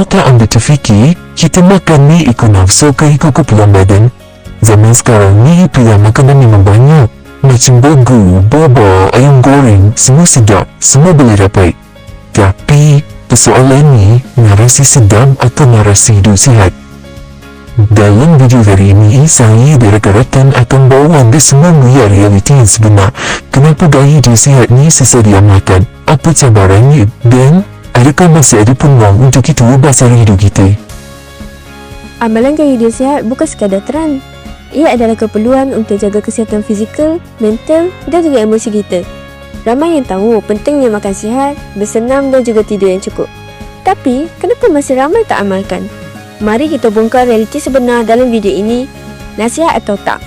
Tak ambil terfikir, kita makan ni ikut nafsu ke ikut keperluan badan. Zaman sekarang ni pilihan makanan memang banyak. Macam burger, boba, ayam goreng, semua sedap, semua boleh dapat. Tapi, persoalan ni, narasi sedap atau narasi hidup sihat? Dalam video kali ini, saya direkarkan akan bawa anda semua melihat realiti yang sebenar. Kenapa gaya hidup sihat ni susah diamalkan? Apa cabarannya? Dan, adakah masih ada peluang untuk kita ubah cara hidup kita? Amalan gaya hidup sihat bukan sekadar trend. Ia adalah keperluan untuk jaga kesihatan fizikal, mental dan juga emosi kita. Ramai yang tahu pentingnya makan sihat, bersenam dan juga tidur yang cukup. Tapi, kenapa masih ramai tak amalkan? Mari kita bongkar realiti sebenar dalam video ini. Nasihat atau tak?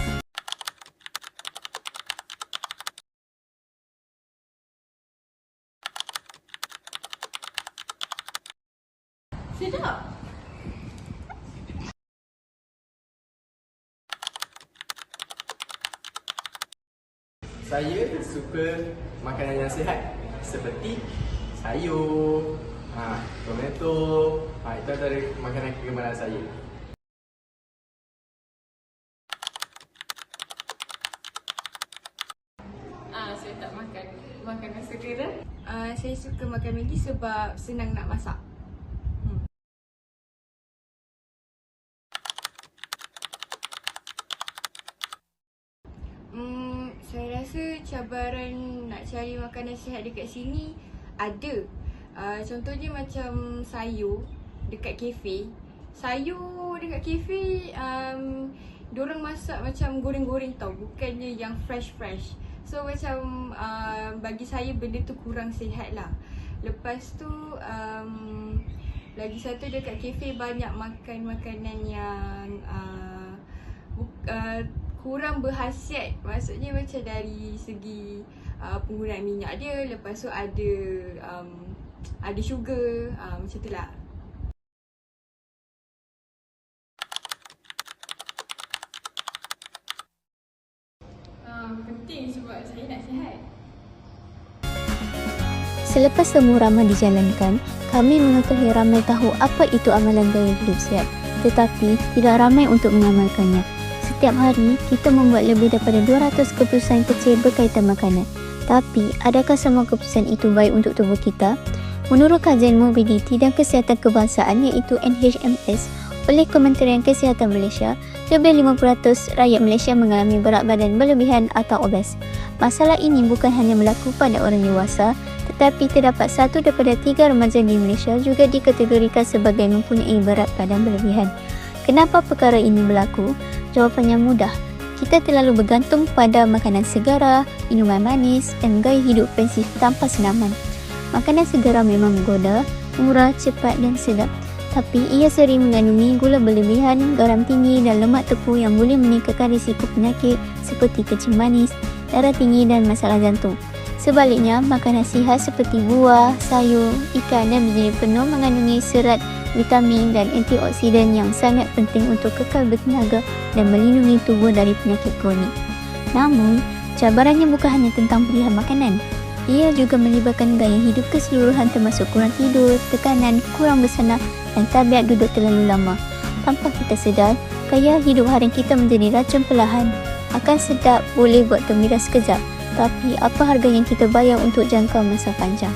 Saya suka makanan yang sihat seperti sayur, ha, tomato, ha, itu antara makanan kegemaran saya. Ah, saya tak makan makanan segera. Ah, saya suka makan Maggi sebab senang nak masak. Hmm, saya rasa cabaran nak cari makanan sihat dekat sini ada. Uh, contohnya macam sayur dekat kafe. Sayur dekat kafe um, Diorang masak macam goreng-goreng tau Bukannya yang fresh-fresh So macam uh, bagi saya benda tu kurang sihat lah Lepas tu um, Lagi satu dekat kafe banyak makan makanan yang uh, bu- uh, Kurang berhasiat Maksudnya macam dari segi uh, penggunaan minyak dia Lepas tu ada um, ada sugar uh, Macam tu lah Uh, penting sebab saya nak sihat. Selepas semua ramai dijalankan, kami mengetahui ramai tahu apa itu amalan gaya hidup sihat. Tetapi, tidak ramai untuk mengamalkannya. Setiap hari, kita membuat lebih daripada 200 keputusan kecil berkaitan makanan. Tapi, adakah semua keputusan itu baik untuk tubuh kita? Menurut kajian mobiliti dan kesihatan kebangsaan iaitu NHMS oleh Kementerian Kesihatan Malaysia, lebih 50% rakyat Malaysia mengalami berat badan berlebihan atau obes. Masalah ini bukan hanya berlaku pada orang dewasa, tetapi terdapat satu daripada tiga remaja di Malaysia juga dikategorikan sebagai mempunyai berat badan berlebihan. Kenapa perkara ini berlaku? Jawapannya mudah. Kita terlalu bergantung pada makanan segara, minuman manis dan gaya hidup pensif tanpa senaman. Makanan segara memang menggoda, murah, cepat dan sedap. Tapi ia sering mengandungi gula berlebihan, garam tinggi dan lemak tepu yang boleh meningkatkan risiko penyakit seperti kencing manis, darah tinggi dan masalah jantung. Sebaliknya, makanan sihat seperti buah, sayur, ikan dan berjenis penuh mengandungi serat, vitamin dan antioksidan yang sangat penting untuk kekal bertenaga dan melindungi tubuh dari penyakit kronik. Namun, cabarannya bukan hanya tentang pilihan makanan. Ia juga melibatkan gaya hidup keseluruhan termasuk kurang tidur, tekanan, kurang bersenam dan tabiat duduk terlalu lama. Tanpa kita sedar, gaya hidup harian kita menjadi racun perlahan. Akan sedap boleh buat gembira sekejap, tapi apa harga yang kita bayar untuk jangka masa panjang?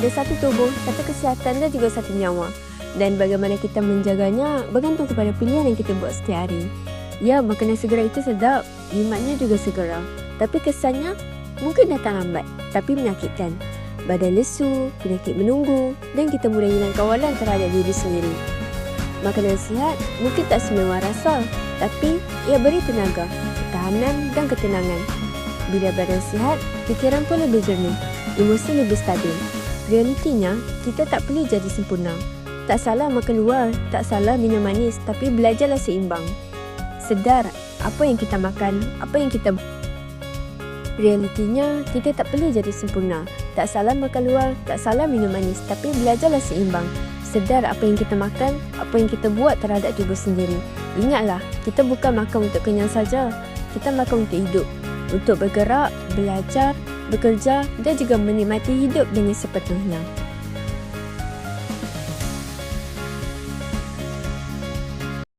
Ada satu tubuh, satu kesihatan dan juga satu nyawa. Dan bagaimana kita menjaganya bergantung kepada pilihan yang kita buat setiap hari. Ya, makanan segera itu sedap, nikmatnya juga segera. Tapi kesannya mungkin datang lambat, tapi menyakitkan. Badan lesu, penyakit menunggu dan kita mudah hilang kawalan terhadap diri sendiri. Makanan sihat mungkin tak semewah rasa, tapi ia beri tenaga, ketahanan dan ketenangan. Bila badan sihat, fikiran pun lebih jernih, emosi lebih stabil. Realitinya, kita tak perlu jadi sempurna. Tak salah makan luar, tak salah minum manis, tapi belajarlah seimbang. Sedar apa yang kita makan, apa yang kita Realitinya, kita tak perlu jadi sempurna. Tak salah makan luar, tak salah minum manis, tapi belajarlah seimbang. Sedar apa yang kita makan, apa yang kita buat terhadap tubuh sendiri. Ingatlah, kita bukan makan untuk kenyang saja. Kita makan untuk hidup. Untuk bergerak, belajar, bekerja dan juga menikmati hidup dengan sepenuhnya.